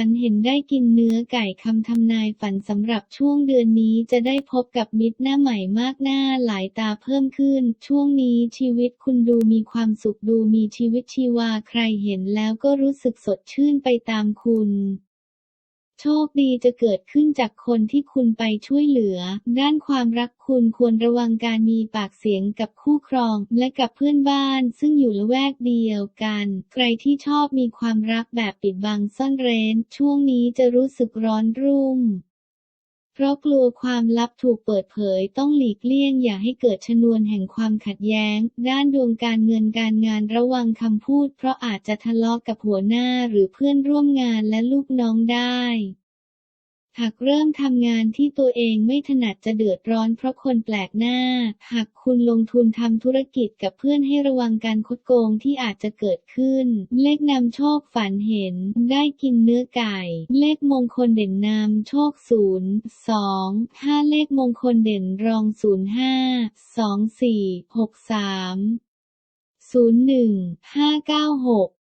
ฝันเห็นได้กินเนื้อไก่คำทำนายฝันสำหรับช่วงเดือนนี้จะได้พบกับมิตรหน้าใหม่มากหน้าหลายตาเพิ่มขึ้น ช่วงนี้ชีวิตคุณดูมีความสุขดูมีชีวิตชีวาใครเห็นแล้วก็รู้สึกสดชื่นไปตามคุณ โชคดีจะเกิดขึ้นจากคนที่คุณไปช่วยเหลือ ด้านความรักคุณควรระวังการมีปากเสียงกับคู่ครอง และกับเพื่อนบ้าน ซึ่งอยู่ละแวกเดียวกัน ใครที่ชอบมีความรักแบบปิดบังซ่อนเร้น ช่วงนี้จะรู้สึกร้อนรุ่ม เพราะกลัวความลับถูกเปิดเผยต้องหลีกเลี่ยงอย่าให้เกิดชนวนแห่งความขัดแย้ง ด้านดวงการเงินการงานระวังคำพูด เพราะอาจจะทะเลาะกับหัวหน้าหรือเพื่อนร่วมงานและลูกน้องได้ หากเริ่มทำงานที่ตัวเองไม่ถนัดจะเดือดร้อนเพราะคนแปลกหน้า หากคุณลงทุนทำธุรกิจกับเพื่อนให้ระวังการคดโกงที่อาจจะเกิดขึ้น เลขนำโชคฝันเห็น ได้กินเนื้อไก่ เลขมงคลเด่นนำโชค0 2 5 เลขมงคลเด่นรอง 0 5 2 4 6 3 0 1 5 9 6